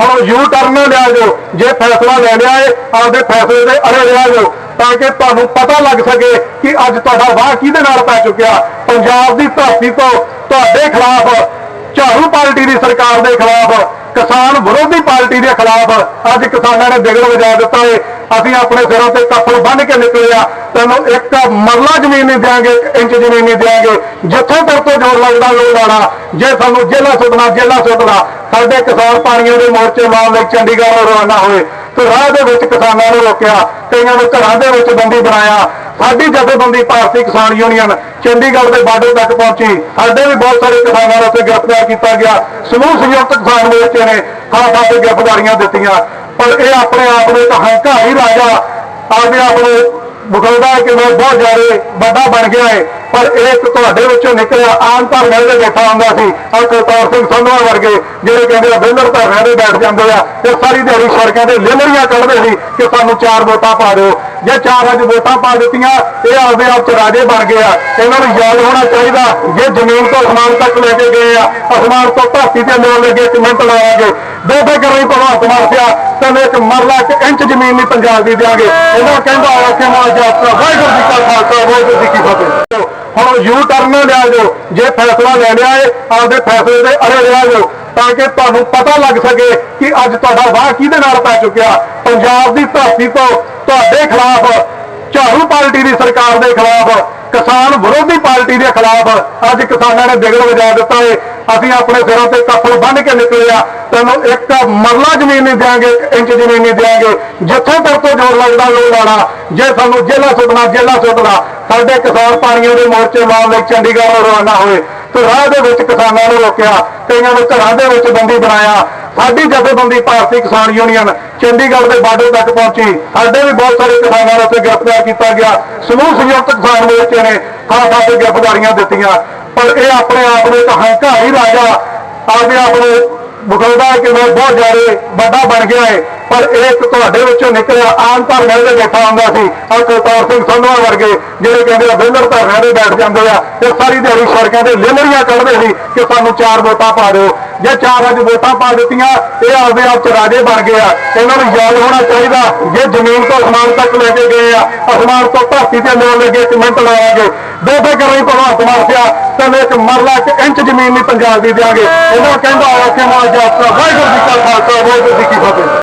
ਹੁਣ U turn ਨਾ ਲਿਆ ਜਾਓ। ਜੇ ਫੈਸਲਾ ਲੈ ਲਿਆ ਏ, ਆਪਦੇ ਫੈਸਲੇ ਦੇ ਅੜੇ ਲਿਆ ਜਾਓ, ਤਾਂ ਕਿ ਤੁਹਾਨੂੰ ਪਤਾ ਲੱਗ ਸਕੇ ਕਿ ਅੱਜ ਤੁਹਾਡਾ ਵਾਹ ਕਿਹਦੇ ਨਾਲ ਪੈ ਚੁੱਕਿਆ। ਪੰਜਾਬ ਦੀ ਧਰਤੀ ਤੋਂ ਤੁਹਾਡੇ ਖਿਲਾਫ, ਝਾੜੂ ਪਾਰਟੀ ਦੀ ਸਰਕਾਰ ਦੇ ਖਿਲਾਫ, ਕਿਸਾਨ ਵਿਰੋਧੀ ਪਾਰਟੀ ਦੇ ਖਿਲਾਫ ਅੱਜ ਕਿਸਾਨਾਂ ਨੇ ਵਿਗੜ ਵਜਾ ਦਿੱਤਾ ਏ। ਅਸੀਂ ਆਪਣੇ ਸਿਰਾਂ ਤੇ ਕੱਪੜ ਬੰਨ ਕੇ ਨਿਕਲੇ ਆ ਤੈਨੂੰ ਇੱਕ ਮਰਲਾ ਜ਼ਮੀਨ ਨਹੀਂ ਦਿਆਂਗੇ, ਇੰਚ ਜ਼ਮੀਨ ਨਹੀਂ ਦਿਆਂਗੇ। ਜਿੱਥੋਂ ਤੱਕ ਤੋਂ ਜੋਰ ਲੱਗਦਾ, ਲੋੜ ਆਣਾ ਜੇ ਸਾਨੂੰ ਜੇਲਾ ਸੁੱਟਣਾ ਜੇਲਾ ਸੁੱਟਣਾ ਸਾਡੇ ਕਿਸਾਨ ਪਾਣੀਆਂ ਦੇ ਮੋਰਚੇ ਲਾਉਣ ਲਈ ਚੰਡੀਗੜ੍ਹ ਨੂੰ ਰਵਾਨਾ ਹੋਏ ਤੇ ਰਾਹ ਦੇ ਵਿੱਚ ਕਿਸਾਨਾਂ ਨੂੰ ਰੋਕਿਆ, ਕਈਆਂ ਨੂੰ ਘਰਾਂ ਦੇ ਵਿੱਚ ਬੰਦੀ ਬਣਾਇਆ। ਸਾਡੀ ਜਥੇਬੰਦੀ ਭਾਰਤੀ ਕਿਸਾਨ ਯੂਨੀਅਨ ਚੰਡੀਗੜ੍ਹ ਦੇ ਬਾਰਡਰ ਤੱਕ ਪਹੁੰਚੀ। ਸਾਡੇ ਵੀ ਬਹੁਤ ਸਾਰੇ ਕਿਸਾਨਾਂ ਨੂੰ ਉੱਥੇ ਗ੍ਰਿਫਤਾਰ ਕੀਤਾ ਗਿਆ। ਸਮੂਹ ਸੰਯੁਕਤ ਕਿਸਾਨ ਮੋਰਚੇ ਨੇ ਥਾਂ ਥਾਂ ਤੇ ਗ੍ਰਿਫਤਾਰੀਆਂ ਦਿੱਤੀਆਂ। ਪਰ ਇਹ ਆਪਣੇ ਆਪ ਨੂੰ ਇੱਕ ਹੰਕਾਰੀ ਰਾਜਾ ਆਪਣੇ ਆਪ ਨੂੰ ਬਖਲਦਾ ਕਿ ਮੈਂ ਬਹੁਤ ਜ਼ਿਆਦਾ ਵੱਡਾ ਬਣ ਗਿਆ ਹੈ ਪਰ ਇਹ ਇੱਕ ਤੁਹਾਡੇ ਵਿੱਚੋਂ ਨਿਕਲਿਆ, ਆਮ ਧਰਨੇ ਦੇ ਬੈਠਾ ਹੁੰਦਾ ਸੀ। ਆ ਕਰਤਾਰ ਸਿੰਘ ਸੰਧਵਾ ਵਰਗੇ ਜਿਹੜੇ ਕਹਿੰਦੇ ਆ ਬਿੱਲਰ ਧਰਨੇ ਦੇ ਬੈਠ ਜਾਂਦੇ ਆ, ਤੇ ਸਾਰੀ ਦਿਹਾੜੀ ਸੜਕਾਂ ਤੇ ਲੇਲਰੀਆਂ ਕੱਢਦੇ ਸੀ ਕਿ ਸਾਨੂੰ ਚਾਰ ਵੋਟਾਂ ਪਾ ਦਿਓ। ਜੇ ਚਾਰ ਅੱਜ ਵੋਟਾਂ ਪਾ ਦਿੱਤੀਆਂ, ਇਹ ਆਪਦੇ ਆਪ ਚ ਰਾਜੇ ਬਣ ਗਏ ਆ। ਇਹਨਾਂ ਨੂੰ ਯਾਦ ਹੋਣਾ ਚਾਹੀਦਾ, ਜੇ ਜ਼ਮੀਨ ਤੋਂ ਅਸਮਾਨ ਤੱਕ ਲੈ ਕੇ ਗਏ ਆ, ਅਸਮਾਨ ਤੋਂ ਧਰਤੀ ਤੇ ਲਿਆਉਣ ਲੱਗੇ, ਇੱਕ ਮਿੰਟ ਲਾਵਾਂਗੇ ਬੇਬੇ ਕਰੀ ਭਗਵੰਤ ਮਾਰਸਿਆ ਤੈਨੂੰ ਇੱਕ ਮਰਲਾ ਇੱਕ ਇੰਚ ਜ਼ਮੀਨ ਨਹੀਂ ਪੰਜਾਬ ਦੀ ਦਿਆਂਗੇ। ਇਹਨਾਂ ਕਹਿੰਦਾ ਆ ਕਿ ਜਾਤਰਾ ਵਾਹਿਗੁਰੂ ਜੀ ਕਾ ਖਾਲਸਾ, ਵਾਹਿਗੁਰੂ ਜੀ ਕੀ ਫਤਿਹ। ਹੁਣ ਯੂ ਟਰਨ ਲਿਆ ਜੋ ਜੇ ਫੈਸਲਾ ਲੈ ਲਿਆ ਏ ਆਪਦੇ ਫੈਸਲੇ ਦੇ ਅੜੇ ਲਿਆ ਜੋ ਤਾਂ ਕਿ ਤੁਹਾਨੂੰ ਪਤਾ ਲੱਗ ਸਕੇ ਕਿ ਅੱਜ ਤੁਹਾਡਾ ਵਾਹ ਕਿਹਦੇ ਨਾਲ ਪੈ ਚੁੱਕਿਆ। ਪੰਜਾਬ ਦੀ ਧਰਤੀ ਤੋਂ ਤੁਹਾਡੇ ਖਿਲਾਫ, ਝਾੜੂ ਪਾਰਟੀ ਦੀ ਸਰਕਾਰ ਦੇ ਖਿਲਾਫ ਕਿਸਾਨ ਵਿਰੋਧੀ ਪਾਰਟੀ ਦੇ ਖਿਲਾਫ ਅੱਜ ਕਿਸਾਨਾਂ ਨੇ ਵਿਗੜ ਵਜਾ ਦਿੱਤਾ ਏ। ਅਸੀਂ ਆਪਣੇ ਸਿਰਾਂ ਤੇ ਕੱਪੜ ਬੰਨ ਕੇ ਨਿਕਲੇ ਆ। ਤੈਨੂੰ ਇੱਕ ਮਰਲਾ ਜ਼ਮੀਨ ਨਹੀਂ ਦਿਆਂਗੇ ਇੰਚ ਜ਼ਮੀਨ ਨਹੀਂ ਦਿਆਂਗੇ। ਜਿੱਥੋਂ ਤੱਕ ਤੋਂ ਜੋਰ ਲੱਗਦਾ ਲੋੜ ਆਣਾ, ਜੇ ਸਾਨੂੰ ਜੇਲਾ ਸੁੱਟਣਾ ਜੇਲਾ ਸੁੱਟਣਾ। ਸਾਡੇ ਕਿਸਾਨ ਪਾਣੀਆਂ ਦੇ ਮੋਰਚੇ ਲਾਉਣ ਲਈ ਚੰਡੀਗੜ੍ਹ ਨੂੰ ਰਵਾਨਾ ਹੋਏ। ਤੇ ਰਾਹ ਦੇ ਵਿੱਚ ਕਿਸਾਨਾਂ ਨੂੰ ਰੋਕਿਆ, ਕਈਆਂ ਨੂੰ ਘਰਾਂ ਦੇ ਵਿੱਚ ਬੰਦੀ ਬਣਾਇਆ। ਸਾਡੀ ਜਥੇਬੰਦੀ ਭਾਰਤੀ ਕਿਸਾਨ ਯੂਨੀਅਨ ਚੰਡੀਗੜ੍ਹ ਦੇ ਬਾਰਡਰ ਤੱਕ ਪਹੁੰਚੀ। ਸਾਡੇ ਵੀ ਬਹੁਤ ਸਾਰੇ ਕਿਸਾਨਾਂ ਨੂੰ ਉੱਥੇ ਗ੍ਰਿਫਤਾਰ ਕੀਤਾ ਗਿਆ। ਸਮੂਹ ਸੰਯੁਕਤ ਕਿਸਾਨ ਮੋਰਚੇ ਨੇ ਥਾਂ ਥਾਂ ਤੇ ਗ੍ਰਿਫਤਾਰੀਆਂ ਦਿੱਤੀਆਂ। ਪਰ ਇਹ ਆਪਣੇ ਆਪ ਨੂੰ ਇੱਕ ਹੰਕਾਰੀ ਰਾਜਾ ਆਪਣੇ ਆਪ ਨੂੰ ਬਖਲਦਾ ਕਿ ਮੈਂ ਬਹੁਤ ਜ਼ਿਆਦਾ ਵੱਡਾ ਬਣ ਗਿਆ ਹੈ। ਪਰ ਇਹ ਇੱਕ ਤੁਹਾਡੇ ਵਿੱਚੋਂ ਨਿਕਲਿਆ, ਆਮ ਧਰਨੇ ਦੇ ਬੈਠਾ ਹੁੰਦਾ ਸੀ ਆ ਕਰਤਾਰ ਸਿੰਘ ਸੰਧਵਾ ਵਰਗੇ ਜਿਹੜੇ ਕਹਿੰਦੇ ਆ ਬਿੱਲਰ ਧਰਨਿਆਂ ਦੇ ਬੈਠ ਜਾਂਦੇ ਆ ਤੇ ਸਾਰੀ ਦਿਹਾੜੀ ਸੜਕਾਂ ਤੇ ਲੇਲਰੀਆਂ ਕੱਢਦੇ ਸੀ ਕਿ ਸਾਨੂੰ ਚਾਰ ਵੋਟਾਂ ਪਾ ਦਿਓ। ਜੇ ਚਾਰ ਅੱਜ ਵੋਟਾਂ ਪਾ ਦਿੱਤੀਆਂ, ਇਹ ਆਪਦੇ ਆਪ ਚ ਰਾਜੇ ਬਣ ਗਏ ਆ। ਇਹਨਾਂ ਨੂੰ ਯਾਦ ਹੋਣਾ ਚਾਹੀਦਾ, ਜੇ ਜ਼ਮੀਨ ਤੋਂ ਅਸਮਾਨ ਤੱਕ ਲੈ ਕੇ ਗਏ ਆ, ਅਸਮਾਨ ਤੋਂ ਧਰਤੀ ਤੇ ਲਿਆਉਣ ਲੱਗੇ ਇੱਕ ਮਿੰਟ ਲਾਵਾਂਗੇ। ਬੇਬੇ ਕਰੀ ਭਗਵੰਤ ਮਾਰਸਿਆ ਤੈਨੂੰ ਇੱਕ ਮਰਲਾ ਇੱਕ ਇੰਚ ਜ਼ਮੀਨ ਨਹੀਂ ਪੰਜਾਬ ਦੀ ਦਿਆਂਗੇ। ਇਹਨਾਂ ਕਹਿੰਦਾ ਆ ਕਿ ਮਾਂ ਵਾਹਿਗੁਰੂ ਜੀ ਕਾ ਖਾਲਸਾ, ਵਾਹਿਗੁਰੂ ਜੀ ਕੀ ਫਤਿਹ।